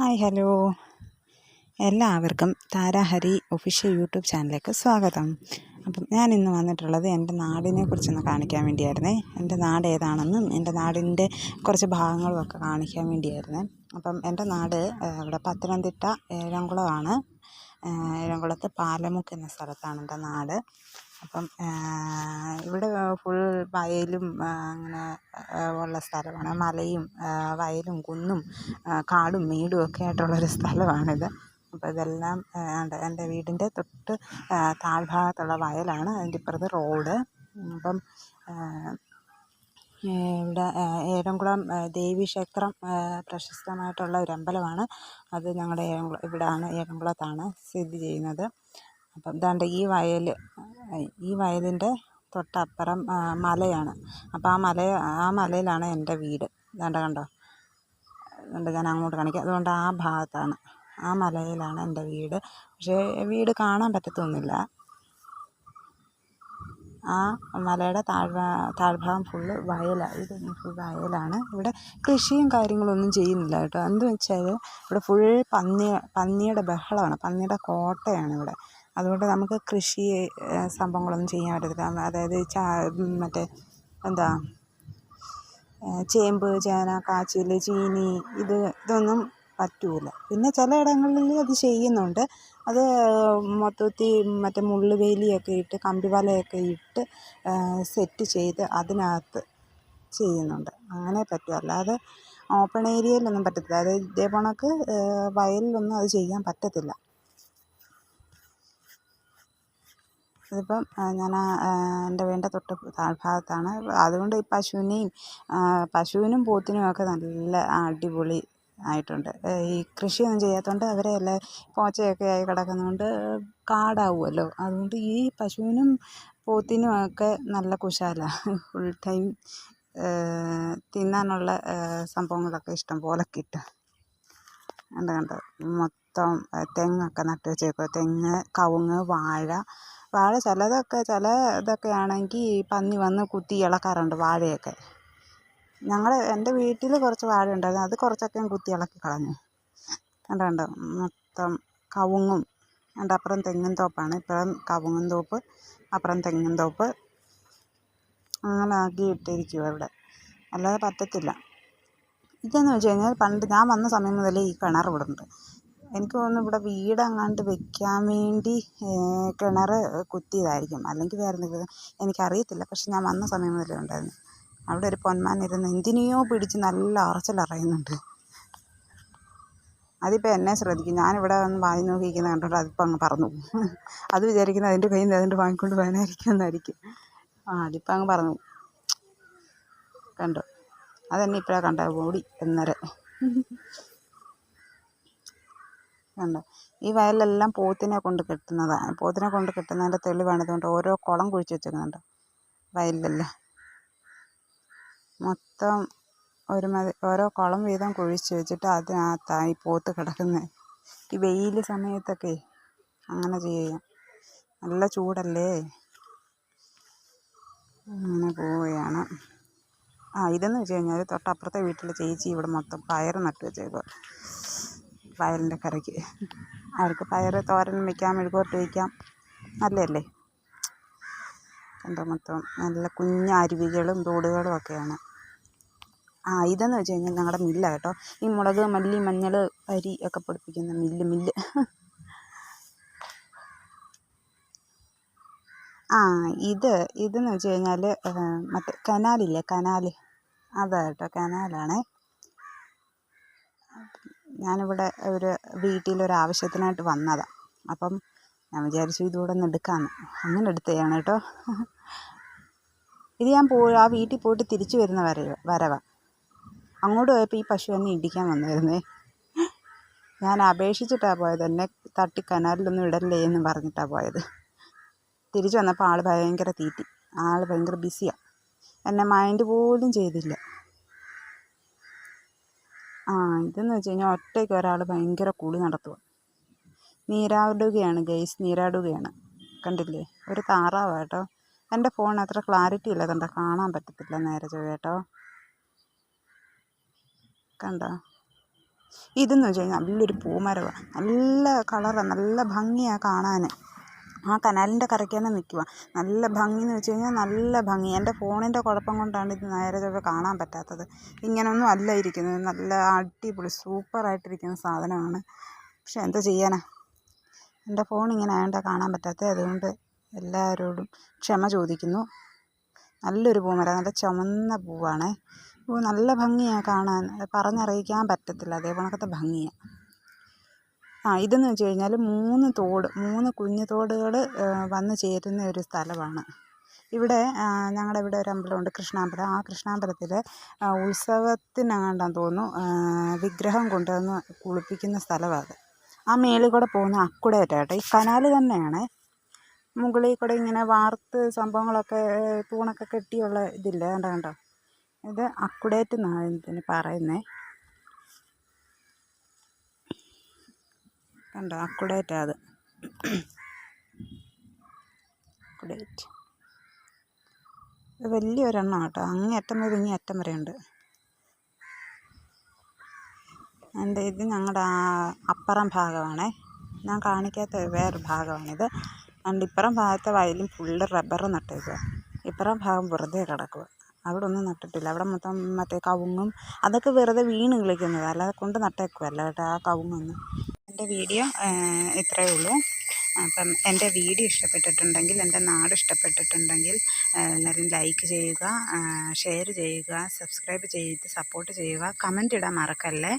Hi hello. എല്ലാവർക്കും താരാഹരി official YouTube ചാനലിലേക്ക് സ്വാഗതം. അപ്പം ഞാൻ ഇന്ന് വന്നിട്ടുള്ളത് എന്റെ നാടിനെ കുറിച്ചൊന്ന് കാണിക്കാൻ വേണ്ടിയായിരുന്നേ. എന്റെ നാട് ഏതാണെന്നും എന്റെ നാടിന്റെ കുറച്ച് ഭാഗങ്ങളും ഒക്കെ കാണിക്കാൻ വേണ്ടിയായിരുന്നേ. അപ്പം എന്റെ നാട് ഇവിടെ പത്തനംതിട്ട ഏഴംകുളമാണ്. ഏഴംകുളത്ത് പാലമുക്ക് എന്ന സ്ഥലത്താണ് എന്റെ നാട്. അപ്പം ഇവിടെ ഫുൾ വയലും അങ്ങനെ ഉള്ള സ്ഥലമാണ്. മലയും വയലും കുന്നും കാടും മേടും ഒക്കെ ആയിട്ടുള്ളൊരു സ്ഥലമാണിത്. അപ്പോൾ ഇതെല്ലാം എന്റെ വീടിന്റെ തൊട്ട് താഴ്ഭാഗത്തുള്ള വയലാണ്. അതിന്റെ ഇപ്പുറത്ത് റോഡ്. അപ്പം ഇവിടെ ഏഴംകുളം ദേവീക്ഷേത്രം പ്രശസ്തമായിട്ടുള്ള ഒരു അമ്പലമാണ്. അത് ഞങ്ങളുടെ ഏഴംകുളം ഇവിടെയാണ് ഏഴംകുളത്താണ് സ്ഥിതി ചെയ്യുന്നത്. അപ്പം ദാണ്ടെ ഈ വയൽ ഈ വയലിന്റെ തൊട്ടപ്പുറം മലയാണ്. അപ്പോൾ ആ മല ആ മലയിലാണ് എന്റെ വീട്. ദാണ്ട കണ്ടോ? അതുകൊണ്ട് ഞാൻ അങ്ങോട്ട് കാണിക്കാം. അതുകൊണ്ട് ആ ഭാഗത്താണ് ആ മലയിലാണ് എന്റെ വീട്. പക്ഷേ വീട് കാണാൻ പറ്റത്തൊന്നുമില്ല. ആ മലയുടെ താഴ്ഭാ താഴ്ഭാഗം ഫുള്ള് വയലാണ് ഇത് ഫുൾ വയലാണ്. ഇവിടെ കൃഷിയും കാര്യങ്ങളൊന്നും ചെയ്യുന്നില്ല കേട്ടോ. എന്ത് വെച്ചാൽ ഇവിടെ ഫുൾ പന്നി പന്നിയുടെ ബഹളമാണ്. പന്നിയുടെ കോട്ടയാണ് ഇവിടെ. അതുകൊണ്ട് നമുക്ക് കൃഷി സംഭവങ്ങളൊന്നും ചെയ്യാൻ പറ്റത്തില്ല. അതായത് ചാ മറ്റേ എന്താ ചേമ്പ് ചേന കാച്ചിൽ ചീനി ഇത് ഇതൊന്നും പറ്റൂല. പിന്നെ ചിലയിടങ്ങളിൽ അത് ചെയ്യുന്നുണ്ട്. അത് മൊത്തത്തിൽ മറ്റേ മുള്ളുവേലിയൊക്കെ ഇട്ട് കമ്പി വലയൊക്കെ ഇട്ട് സെറ്റ് ചെയ്ത് അതിനകത്ത് ചെയ്യുന്നുണ്ട്. അങ്ങനെ പറ്റും. അല്ലാതെ ഓപ്പൺ ഏരിയയിലൊന്നും പറ്റത്തില്ല. അതായത് ഇതേ കണക്ക് വയലിലൊന്നും അത് ചെയ്യാൻ പറ്റത്തില്ല. ഇതിപ്പം ഞാൻ എന്റെ വീടിന്റെ തൊട്ട് താഴ്ഭാഗത്താണ്. അതുകൊണ്ട് ഈ പശുവിനെയും പശുവിനും പോത്തിനും ഒക്കെ നല്ല അടിപൊളി ആയിട്ടുണ്ട്. ഈ കൃഷിയൊന്നും ചെയ്യാത്തതുകൊണ്ട് അവരെ എല്ലാം പോച്ചയൊക്കെ ആയി കിടക്കുന്നതുകൊണ്ട് കാടാവുമല്ലോ അതുകൊണ്ട് ഈ പശുവിനും പോത്തിനും ഒക്കെ നല്ല കുശാലാണ് ഫുൾ ടൈം തിന്നാനുള്ള സംഭവങ്ങളൊക്കെ ഇഷ്ടം പോലെ കിട്ടും. കണ്ടോ കണ്ടോ? മൊത്തം തെങ്ങൊക്കെ നട്ട് തെങ്ങ് കവുങ്ങ് വാഴ വാഴ ചിലതൊക്കെ ചില ഇതൊക്കെ ആണെങ്കിൽ പന്നി വന്ന് കുത്തി ഇളക്കാറുണ്ട് വാഴയൊക്കെ. ഞങ്ങൾ എന്റെ വീട്ടിൽ കുറച്ച് വാഴ ഉണ്ടായിരുന്നു. അത് കുറച്ചൊക്കെ ഞാൻ കുത്തി ഇളക്കി കളഞ്ഞു. കണ്ടോ? കണ്ടോ മൊത്തം കവുങ്ങും. എന്റെ അപ്പുറം തെങ്ങിൻ തോപ്പാണ്. ഇപ്പുറം കവുങ്ങും തോപ്പ് അപ്പുറം തെങ്ങിൻ തോപ്പ്. അങ്ങനെ ആക്കി ഇട്ടിരിക്കുക ഇവിടെ. അല്ലാതെ പറ്റത്തില്ല. ഇതെന്ന് വെച്ച് കഴിഞ്ഞാൽ പണ്ട് ഞാൻ വന്ന സമയം മുതലേ ഈ കിണർ ഇവിടെ എനിക്ക് തോന്നുന്നു ഇവിടെ വീടെങ്ങാണ്ട് വെക്കാൻ വേണ്ടി കിണർ കുത്തിയതായിരിക്കും. അല്ലെങ്കിൽ വേറെ എന്തെങ്കിലും എനിക്കറിയത്തില്ല. പക്ഷെ ഞാൻ വന്ന സമയം മുതലേ ഉണ്ടായിരുന്നു. അവിടെ ഒരു പൊന്മാൻ ഇരുന്ന് എന്തിനെയോ പിടിച്ച് നല്ല അറച്ചിലറിയുന്നുണ്ട് അതിപ്പോൾ എന്നെ ശ്രദ്ധിക്കും. ഞാനിവിടെ വന്ന് വായി നോക്കിയിരിക്കുന്ന കണ്ടിട്ട് അതിപ്പോൾ അങ്ങ് പറന്നു അത് വിചാരിക്കുന്നത് അതിന്റെ കയ്യിൽ നിന്ന് അതിന്റെ വാങ്ങിക്കൊണ്ട് പോകാനായിരിക്കും എന്നായിരിക്കും. ആ അതിപ്പോൾ അങ്ങ് പറന്നു കണ്ടോ? അതെന്നെ ഇപ്പോഴാണ് കണ്ടത്. ഓടി എന്നേരം. കണ്ടോ ഈ വയലിലെല്ലാം പോത്തിനെ കൊണ്ട് കെട്ടുന്നതാണ് പോത്തിനെ കൊണ്ട് കെട്ടുന്നതിന്റെ തെളിവാണ്. ഇതുകൊണ്ട് ഓരോ കുളം കുഴിച്ച് വെച്ചേക്കുന്നുണ്ട് വയലിലെല്ലാം. മൊത്തം ഒരുമാതിരി ഓരോ കുളം വീതം കുഴിച്ച് വെച്ചിട്ട് അതിനകത്താണ് ഈ പോത്ത് കിടക്കുന്നത്. ഈ വെയിൽ സമയത്തൊക്കെ അങ്ങനെ ചെയ്യാം. നല്ല ചൂടല്ലേ? അങ്ങനെ പോവുകയാണ്. ആ ഇതെന്ന് വെച്ച് കഴിഞ്ഞാൽ തൊട്ടപ്പുറത്തെ വീട്ടിലെ ചേച്ചി ഇവിടെ മൊത്തം പയർ നട്ട് വെച്ചേക്കുക വയലിന്റെ കരയ്ക്ക്. അവർക്ക് പയർ തോരൻ വയ്ക്കാം മെഴുകുവരട്ടി വയ്ക്കാം. നല്ലതല്ലേ? കണ്ടോ മൊത്തം നല്ല കുഞ്ഞരുവികളും തോടുകളും ഒക്കെയാണ്. ആ ഇതെന്ന് വെച്ച് കഴിഞ്ഞാൽ ഞങ്ങളുടെ മില്ലാണ് കേട്ടോ. ഈ മുളക് മല്ലി മഞ്ഞൾ അരി ഒക്കെ പൊടിപ്പിക്കുന്ന മില്ല് മില്ല്. ആ ഇത് ഇതെന്ന് വെച്ച് കഴിഞ്ഞാൽ മറ്റേ കനാലില്ലേ? കനാൽ. അതാ കേട്ടോ കനാലാണേ. ഞാനിവിടെ ഒരു വീട്ടിലൊരു ആവശ്യത്തിനായിട്ട് വന്നതാണ് അപ്പം ഞാൻ വിചാരിച്ചു ഇതുകൂടെ ഒന്ന് എടുക്കാമെന്ന് അങ്ങനെ എടുത്തതാണ് കേട്ടോ. ഇത് ഞാൻ പോയി ആ വീട്ടിൽ പോയിട്ട് തിരിച്ചു വരുന്ന വരവ്. വരവാണ് അങ്ങോട്ട് പോയപ്പോൾ ഈ പശു എന്നെ ഇടിക്കാൻ വന്നായിരുന്നേ. ഞാൻ അപേക്ഷിച്ചിട്ടാണ് പോയത്. എന്നെ തട്ടി കനാലിലൊന്നും ഇടല്ലേ എന്ന് പറഞ്ഞിട്ടാണ് പോയത്. തിരിച്ചു വന്നപ്പോൾ ആൾ ഭയങ്കര തീറ്റി. ആൾ ഭയങ്കര ബിസിയാണ് എന്നെ മൈൻഡ് പോലും ചെയ്തില്ല. ആ ഇതെന്ന് വെച്ച് കഴിഞ്ഞാൽ ഒറ്റയ്ക്ക് ഒരാൾ ഭയങ്കര കുളി നടത്തുക നീരാടുകയാണ് ഗെയ്സ്. നീരാടുകയാണ്. കണ്ടില്ലേ? ഒരു താറാവാണ് കേട്ടോ. എന്റെ ഫോൺ അത്ര ക്ലാരിറ്റി ഇല്ല. കണ്ടോ? കാണാൻ പറ്റത്തില്ല നേരെ ചൊവ്വേ കേട്ടോ. കണ്ടോ? ഇതെന്ന് വെച്ച് കഴിഞ്ഞാൽ നല്ലൊരു പൂമരവാണ് നല്ല കളറാണ് നല്ല ഭംഗിയാണ് കാണാൻ ആ കനാലിന്റെ കരയ്ക്ക് തന്നെ നിൽക്കുക നല്ല ഭംഗിയെന്ന് വെച്ച് കഴിഞ്ഞാൽ നല്ല ഭംഗി. എന്റെ ഫോണിന്റെ കുഴപ്പം കൊണ്ടാണ് ഇത് നേരെ ചൊവ്വെ കാണാൻ പറ്റാത്തത്. ഇങ്ങനൊന്നും അല്ല ഇരിക്കുന്നത്. നല്ല അടിപൊളി സൂപ്പറായിട്ടിരിക്കുന്ന സാധനമാണ്. പക്ഷെ എന്താ ചെയ്യാനാ? എന്റെ ഫോൺ ഇങ്ങനെ ആയതുകൊണ്ടാണ് കാണാൻ പറ്റാത്തത്. അതുകൊണ്ട് എല്ലാവരോടും ക്ഷമ ചോദിക്കുന്നു. നല്ലൊരു പൂമര നല്ല ചുമന്ന പൂവാണേ. പൂ നല്ല ഭംഗിയാണ് കാണാൻ. പറഞ്ഞറിയിക്കാൻ പറ്റത്തില്ല. അതേ ഭംഗിയാണ് ആ ഇതെന്ന് വെച്ച് കഴിഞ്ഞാൽ മൂന്ന് തോട് മൂന്ന് കുഞ്ഞു തോടുകൾ വന്ന് ചേരുന്ന ഒരു സ്ഥലമാണ്. ഇവിടെ ഞങ്ങളുടെ ഇവിടെ ഒരു അമ്പലമുണ്ട് കൃഷ്ണാമ്പലം. ആ കൃഷ്ണാമ്പലത്തിൽ ഉത്സവത്തിനെങ്ങാണ്ടാന്ന് തോന്നുന്നു വിഗ്രഹം കൊണ്ടുവന്ന് കുളിപ്പിക്കുന്ന സ്ഥലമാണ് അത് ആ മേളിൽ കൂടെ പോകുന്ന അക്കുടേറ്റാട്ടെ. ഈ കനാൽ തന്നെയാണ്. മുകളിൽ കൂടെ ഇങ്ങനെ വാർത്ത് സംഭവങ്ങളൊക്കെ തൂണൊക്കെ കെട്ടിയുള്ള ഇതില്ലേ കണ്ടോ? കണ്ടോ ഇത് അക്കുടേറ്റ് എന്നാണ് ഇതിന് പറയുന്നത് കണ്ടോ? അക്കുഡേറ്റ് അത്. അക്കുഡേറ്റ്. ഇത് വലിയൊരെണ്ണം കേട്ടോ. അങ്ങേ അറ്റം മുതൽ ഇങ്ങേ അറ്റം വരെ ഉണ്ട്. എന്റെ ഇത് ഞങ്ങളുടെ അപ്പുറം ഭാഗമാണേ. ഞാൻ കാണിക്കാത്ത വേറൊരു ഭാഗമാണിത്. അതുകൊണ്ട് ഇപ്പുറം ഭാഗത്തെ വയലും ഫുള്ള് റബ്ബർ നട്ടേക്കുക ഇപ്പുറം ഭാഗം വെറുതെ കിടക്കുക അവിടെ ഒന്നും നട്ടിട്ടില്ല. അവിടെ മൊത്തം മറ്റേ കവുങ്ങും അതൊക്കെ വെറുതെ വീണ് കിളിക്കുന്നത്. അല്ലാതെ കൊണ്ട് നട്ടേക്കുമല്ല കേട്ടോ ആ കവുങ്ങൊന്നും. എന്റെ വീഡിയോ ഇത്രയേ ഉള്ളൂ. അപ്പം എന്റെ വീഡിയോ ഇഷ്ടപ്പെട്ടിട്ടുണ്ടെങ്കിൽ എന്റെ നാട് ഇഷ്ടപ്പെട്ടിട്ടുണ്ടെങ്കിൽ എല്ലാവരും ലൈക്ക് ചെയ്യുക ഷെയർ ചെയ്യുക സബ്സ്ക്രൈബ് ചെയ്ത് സപ്പോർട്ട് ചെയ്യുക. കമന്റ് ഇടാൻ മറക്കല്ലേ?